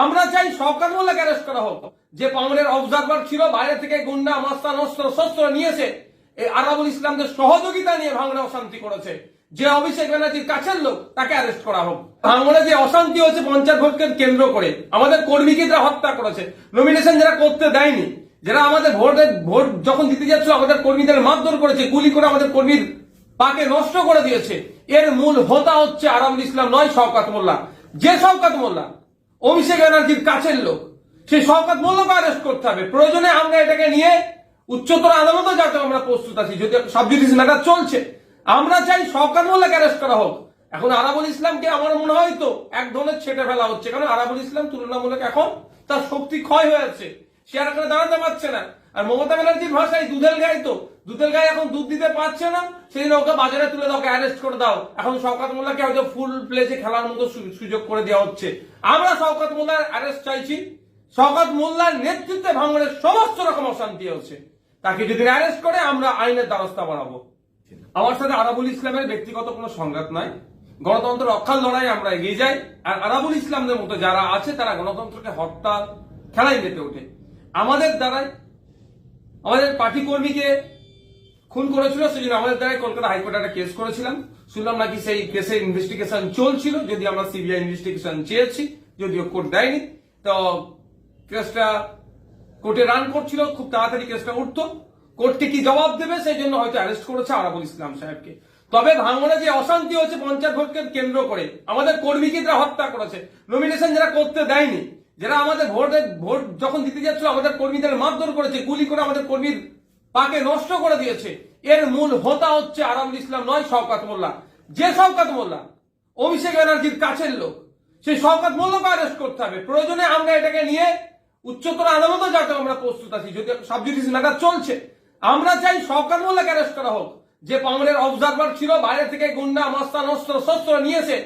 আমরা চাই সরকার মোল্লাকে অ্যারেস্ট করা হোক। যে পাউনের অবজারভার ছিল, বাইরে থেকে গুন্ডা মাস্তান অস্ত্র শস্ত্র নিয়েছে। এই আরাবুল ইসলামদের সহযোগিতা নিয়ে ভাঙড়া অশান্তি করেছে। যে অভিষেক ব্যানার্জির কাছের লোক, তাকে অ্যারেস্ট করা হোক। ভাঙড়ে যে অশান্তি হচ্ছে পঞ্চায়েত ভোটকে কেন্দ্র করে, আমাদের কর্মীকে যারা হত্যা করেছে। নমিনেশন যারা করতে দেয়নি, যারা আমাদের ভোটের ভোট যখন দিতে যাচ্ছিল, আমাদের কর্মীদের মারধর করেছে, গুলি করে আমাদের কর্মীর পাকে নষ্ট করে দিয়েছে। এর মূল হোতা হচ্ছে আরামুল ইসলাম নয় শওকাত মোল্লা। যে শওকাত মোল্লা অভিষেক ব্যানার্জির কাছের লোক। সেই শওকাত মোল্লাকে অ্যারেস্ট করতে হবে। প্রয়োজনে আমরা এটাকে নিয়ে উচ্চতর আদালতে যাতে আমরা প্রস্তুত আছি। যদি সাবজুডিস ম্যাটার চলছে, আমরা চাই শওকাত মোল্লাকে অ্যারেস্ট করা হোক। এখন আরাবুল ইসলামকে আমার মনে হয় তো এক ধরনের ছেটে ফেলা হচ্ছে। কারণ আরাবুল ইসলাম তুলনামূলক এখন তার শক্তি ক্ষয় হয়ে যাচ্ছে সে আর এখানে দাঁড়াতে পারছে না। আর মমতা ব্যানার্জির ভাষায় দুধের গায়ে তো দুধের গায়ে এখন দুধ দিতে পারছে না, সেই নৌকা বাজারে তুলে দাও অ্যারেস্ট করে দাও। এখন শওকাত মোল্লাকে হয়তো ফুল প্লেজে খেলার মতো সুযোগ করে দেওয়া হচ্ছে। আমরা শওকাত মোল্লার অ্যারেস্ট চাইছি। শওকাত মোল্লার নেতৃত্বে ভাঙড়ের সমস্ত রকম অশান্তি হচ্ছে। তাকে যদি অ্যারেস্ট করে, আমরা আইনের দ্বারস্থা বাড়াবো আমার সাথে আরাবুল ইসলামের ব্যক্তিগত কোনো সংঘাত নাই। গণতন্ত্র রক্ষার লড়াই আমরা এগিয়ে যাই। আর আরাবুল ইসলামদের মতো যারা আছে, তারা গণতন্ত্রকে হত্যা, খেলাই মেতে ওঠে। আমাদের দ্বারাই, আমাদের পার্টি কর্মীকে খুন করেছিল, সেই জন্য আমাদের দ্বারাই কলকাতা হাইকোর্টে একটা কেস করেছিলাম। শুনলাম নাকি সেই কেসের ইনভেস্টিগেশন চলছিল যদি আমরা সিবিআই ইনভেস্টিগেশন চেয়েছি, যদিও কোর্ট দেয়নি। তো কেসটা কোর্টে রান করছিল, খুব তাড়াতাড়ি কেসটা উঠতো। কোর্টকে কি জবাব দেবে, সেই জন্য হয়তো অ্যারেস্ট করেছে আরাবুল ইসলাম সাহেবকে। তবে ভাঙড়ে যে অশান্তি হচ্ছে পঞ্চায়েত ভোটকে কেন্দ্র করে, আমাদের কর্মীকে যারা হত্যা করেছে। নমিনেশন যারা করতে দেয়নি, যারা আমাদের ভোটের ভোট যখন দিতে যাচ্ছিল, আমাদের কর্মীদের মারধর করেছে, গুলি করে আমাদের কর্মীর পাকে নষ্ট করে দিয়েছে। এর মূল হোতা হচ্ছে আরামুল ইসলাম নয়, শওকাত মোল্লা। যে শওকাত মোল্লা, অভিষেক ব্যানার্জির কাছের লোক, সেই শওকাত মোল্লাকে অ্যারেস্ট করতে হবে। প্রয়োজনে আমরা এটাকে নিয়ে উচ্চতর আদালতে যাতে আমরা প্রস্তুত আছি, যদি সব সাবজুডিস ম্যাটার চলছে। আমরা চাই শওকাত মোল্লাকে অ্যারেস্ট করা হোক। যে পাউনের অবজারভার ছিল, বাইরে থেকে গুন্ডা মাস্তান অস্ত্র শস্ত্র নিয়েছে।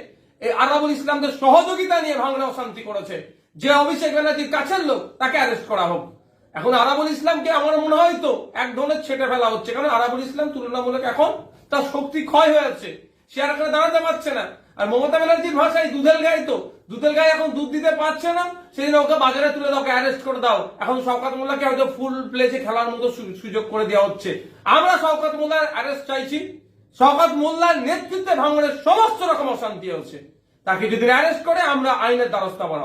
এই আরাবুল ইসলামদের সহযোগিতা নিয়ে ভাঙড়ে অশান্তি করেছে। যে অভিষেক ব্যানার্জির কাছের লোক, তাকে অ্যারেস্ট করা হোক। এখন আরাবুল ইসলামকে আমার মনে হয় তো এক ধরনের ছেটে ফেলা হচ্ছে, কারণ আরাবুল ইসলাম তুলনামূলক এখন তার শক্তি ক্ষয় হয়ে যাচ্ছে সে আর এখানে দাঁড়াতে পারছে না। আর মমতা ব্যানার্জির ভাষায় দুধের গায়ে তো দুধের গায়ে এখন দুধ দিতে পারছে না, সেই নৌকা বাজারে তুলে দাও অ্যারেস্ট করে দাও। এখন শওকাত মোল্লাকে হয়তো ফুল প্লেসে খেলার মতো সুযোগ করে দেওয়া হচ্ছে। আমরা শওকাত মোল্লার অ্যারেস্ট চাইছি। শওকাত মোল্লার নেতৃত্বে ভাঙনের সমস্ত রকম অশান্তি হচ্ছে। তাকে যদি অ্যারেস্ট করে, আমরা আইনের দ্বারস্থা বাড়াবো